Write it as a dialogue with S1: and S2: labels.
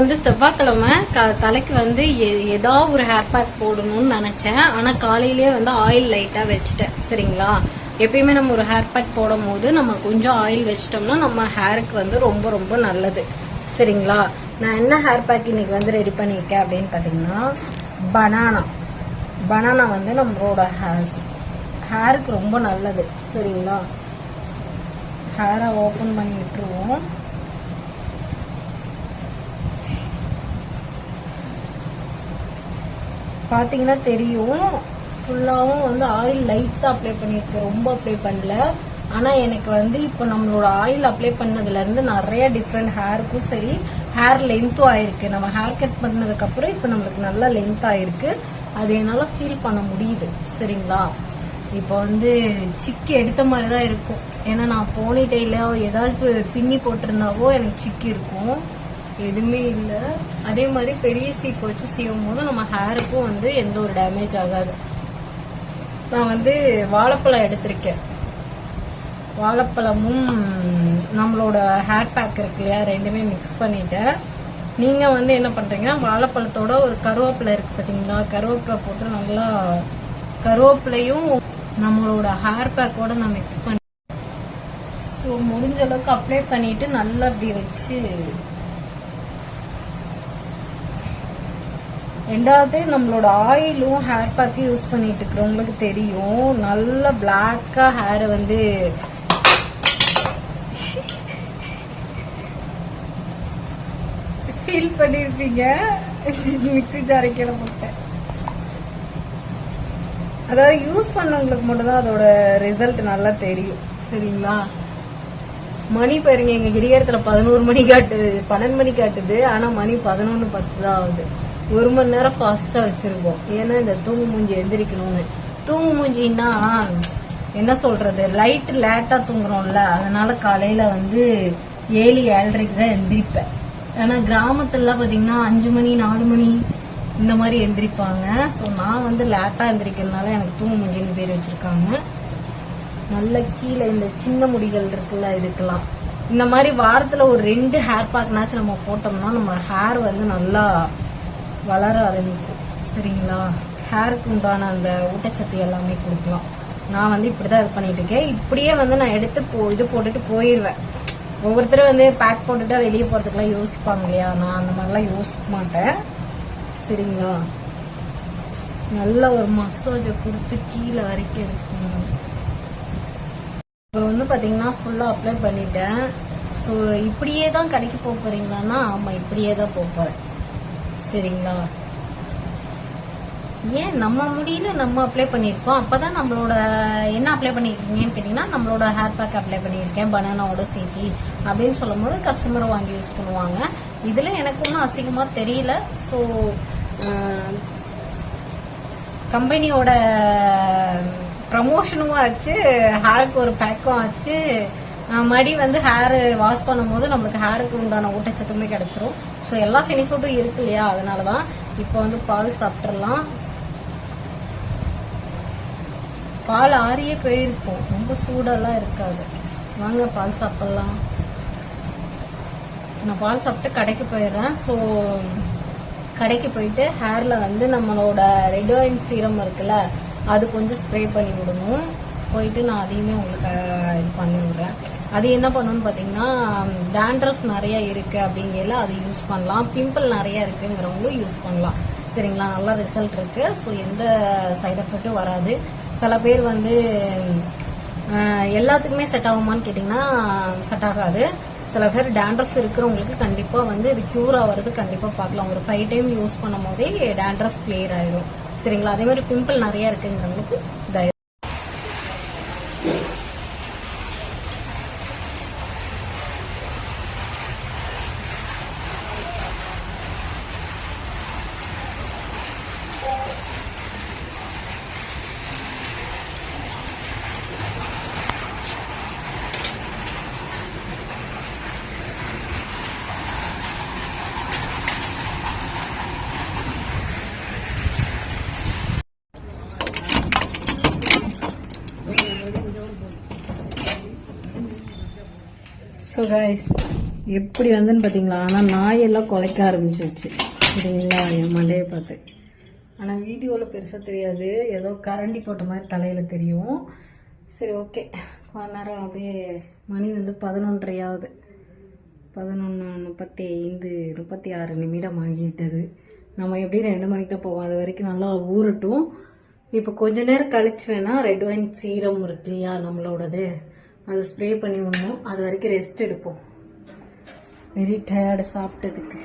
S1: வந்து செவ்வாய்க்கிழமை க- தலைக்கு வந்து எ- ஏதாவது ஒரு ஹேர் பேக் போடணும்னு நினச்சேன். ஆனால் காலையிலேயே வந்து ஆயில் லைட்டாக வச்சுட்டேன். சரிங்களா? எப்பயுமே நம்ம ஒரு ஹேர் பேக் போடும் போது நம்ம கொஞ்சம் ஆயில் வச்சிட்டோம்னா நம்ம ஹேருக்கு வந்து ரொம்ப ரொம்ப நல்லது. சரிங்களா? நான் என்ன ஹேர் பேக் இன்னைக்கு வந்து ரெடி பண்ணியிருக்கேன் அப்படின்னு பார்த்தீங்கன்னா பனானா பனானா வந்து நம்மளோட ஹேர் ஹேருக்கு ரொம்ப நல்லது. சரிங்களா? ஹேரை ஓப்பன் பண்ணி விட்டுருவோம். பார்த்தீங்கன்னா தெரியும். ஃபுல்லாகவும் வந்து ஆயில் லைட்டாக அப்ளை பண்ணியிருக்கேன் ரொம்ப அப்ளை பண்ணல. ஆனால் எனக்கு வந்து இப்போ நம்மளோட ஆயில் அப்ளை பண்ணதுலேருந்து நிறைய டிஃப்ரெண்ட் ஹேருக்கும் சரி ஹேர் லென்த்தும் ஆயிருக்கு. நம்ம ஹேர் கட் பண்ணதுக்கப்புறம் இப்போ நம்மளுக்கு நல்லா லென்த் ஆயிருக்கு. அது என்னால் ஃபீல் பண்ண முடியுது. சரிங்களா? இப்போ வந்து சிக்கி எடுத்த மாதிரி தான் இருக்கும். ஏன்னா நான் போனி டைல ஏதாவது பின்னி போட்டிருந்தாவோ எனக்கு சிக்கி இருக்கும். எதுவுமே இல்லை. அதே மாதிரி பெரிய சீப் வச்சு சீவும் போது நம்ம ஹேருக்கும் வந்து எந்த ஒரு டேமேஜ் ஆகாது. நான் வந்து வாழைப்பழம் எடுத்திருக்கேன். வாழைப்பழமும் நம்மளோட ஹேர் பேக் இருக்கு இல்லையா ரெண்டுமே மிக்ஸ் பண்ணிட்டேன். நீங்கள் வந்து என்ன பண்ணுறீங்கன்னா வாழைப்பழத்தோட ஒரு கருவேப்பிலை இருக்கு பார்த்தீங்களா கருவேப்பிலை போட்டு நல்லா கருவேப்பிலையும் நம்மளோட ஹேர் பேக்கோட நான் மிக்ஸ் பண்ணி ஸோ முடிஞ்ச அளவுக்கு அப்ளை பண்ணிட்டு நல்லா அப்படி வச்சு ரெண்டாவது நம்மளோட ஆயிலும் ஹேர் பேக்கும் யூஸ் பண்ணிட்டு இருக்கிறவங்களுக்கு தெரியும். நல்ல பிளாக்கா ஹேரை வந்து ஃபீல் பண்ணிருப்பீங்க. மிக்சி ஜாரைக்கில போட்டேன். அதாவது யூஸ் பண்ணவங்களுக்கு மட்டும்தான் அதோட ரிசல்ட் நல்லா தெரியும். சரிங்களா? மணி பாருங்க எங்க கிரிகாரத்துல பதினோரு மணி காட்டுது பன்னெண்டு மணி காட்டுது ஆனா மணி பதினொன்னு பத்து தான் ஆகுது. ஒரு மணி நேரம் ஃபாஸ்ட்டாக வச்சுருக்கோம் ஏன்னா இந்த தூங்கு மூஞ்சி எந்திரிக்கணும்னு. தூங்கு மூஞ்சின்னா என்ன சொல்கிறது லைட் லேட்டாக தூங்குறோம்ல அதனால காலையில் வந்து ஏழு ஏழரைக்கு தான் எந்திரிப்பேன். ஆனால் கிராமத்துலலாம் பார்த்தீங்கன்னா அஞ்சு மணி நாலு மணி இந்த மாதிரி எந்திரிப்பாங்க. ஸோ நான் வந்து லேட்டாக எந்திரிக்கிறதுனால எனக்கு தூங்கு மூஞ்சின்னு பேர் வச்சுருக்காங்க. நல்ல கீழே இந்த சின்ன முடிகள் இருக்குல்ல இதுக்கெல்லாம். இந்த மாதிரி வாரத்தில் ஒரு ரெண்டு ஹேர் பேக்னாச்சும் நம்ம போட்டோம்னா நம்ம ஹேர் வந்து நல்லா வளராது ஆரம்பிக்கும் சரிங்களா? ஹேருக்கு உண்டான அந்த ஊட்டச்சத்து எல்லாமே கொடுக்கலாம். நான் வந்து இப்படி தான் இது பண்ணிட்டு இருக்கேன். இப்படியே வந்து நான் எடுத்து போ இது போட்டுட்டு போயிடுவேன் ஒவ்வொருத்தரும் வந்து பேக் போட்டுட்டு வெளியே போகிறதுக்குலாம் யோசிப்பாங்க இல்லையா? நான் அந்த மாதிரிலாம் யோசிக்க மாட்டேன். சரிங்களா? நல்ல ஒரு மசாஜை கொடுத்து கீழே வரைக்கும் எடுக்கணும். இப்போ வந்து பார்த்தீங்கன்னா ஃபுல்லாக அப்ளை பண்ணிட்டேன். ஸோ இப்படியே தான் கடைக்கு போக போகிறீங்களான்னா ஆமாம் இப்படியே தான் போக போகிறேன் சரிங்களா? ஏன் நம்ம முடியல நம்ம அப்ளை பண்ணியிருக்கோம்? அப்பதான் நம்மளோட என்ன அப்ளை பண்ணியிருக்கீங்கன்னு கேட்டிங்கன்னா நம்மளோட ஹேர் பேக் அப்ளை பண்ணியிருக்கேன் பனானாவோட சேர்த்தி அப்படின்னு சொல்லும் போது கஸ்டமர் வாங்கி யூஸ் பண்ணுவாங்க. இதில் எனக்கு ஒன்றும் அசிங்கமாக தெரியல. ஸோ கம்பெனியோட ப்ரமோஷனும் ஆச்சு ஹேருக்கு ஒரு பேக்கும் ஆச்சு. மடி வந்து ஹேர் வாஷ் பண்ணும்போது நம்மளுக்கு ஹேருக்கு உண்டான ஊட்டச்சத்துமே கிடைச்சிரும். ஸோ எல்லா பெனிஃபிட்டும் இருக்கு இல்லையா? அதனால தான் இப்போ வந்து பால் சாப்பிட்றலாம் பால் ஆறியே போயிருக்கும். ரொம்ப சூடெல்லாம் இருக்காது. வாங்க பால் சாப்பிட்லாம். நான் பால் சாப்பிட்டு கடைக்கு போயிடுறேன். ஸோ கடைக்கு போயிட்டு ஹேரில் வந்து நம்மளோட ரெட் ஆயில் சீரம் இருக்குல்ல அது கொஞ்சம் ஸ்ப்ரே பண்ணி விடணும். போயிட்டு நான் அதையுமே உங்களுக்கு இது பண்ணி விடுறேன். அது என்ன பண்ணணும்னு பார்த்தீங்கன்னா டேண்ட்ரஃப் நிறைய இருக்குது அப்படிங்கையில அது யூஸ் பண்ணலாம். பிம்பிள் நிறைய இருக்குங்கிறவங்களும் யூஸ் பண்ணலாம். சரிங்களா? நல்லா ரிசல்ட் இருக்கு. ஸோ எந்த சைட் எஃபெக்ட்டும் வராது. சில பேர் வந்து எல்லாத்துக்குமே செட் ஆகுமான்னு கேட்டிங்கன்னா செட் ஆகாது. சில பேர் டேண்ட்ரஃப் இருக்கிறவங்களுக்கு கண்டிப்பாக வந்து இது க்யூர் ஆகிறது கண்டிப்பாக பார்க்கலாம். ஒரு ஃபைவ் டைம் யூஸ் பண்ணும் போதே டேண்ட்ரஃப் கிளியர் ஆயிரும். சரிங்களா? அதே மாதிரி பிம்பிள் நிறைய இருக்குங்கிறவங்களுக்கு ஸோ கைஸ் எப்படி வந்துன்னு பார்த்தீங்களா ஆனால் நாயெல்லாம் குலைக்க ஆரம்பிச்சிருச்சு. சரிங்களா? என் மண்டையை பார்த்து. ஆனால் வீடியோவில் பெருசாக தெரியாது. ஏதோ கரண்டி போட்ட மாதிரி தலையில் தெரியும். சரி ஓகே கொஞ்ச நேரம் அப்படியே மணி வந்து பதினொன்றையாவது பதினொன்று முப்பத்தி ஐந்து முப்பத்தி ஆறு நிமிடம் ஆகிவிட்டது. நம்ம எப்படி ரெண்டு மணிக்கு தான் போவோம். அது வரைக்கும் நல்லா ஊறட்டும். இப்போ கொஞ்ச நேரம் கழிச்சு வேணால் ரெட் ஒயின் சீரம் இருக்கு இல்லையா? நம்மளோடது. அதை ஸ்ப்ரே பண்ணி விடணும். அது வரைக்கும் ரெஸ்ட் எடுப்போம். வெரி டயர்டு சாப்பிட்டதுக்கு.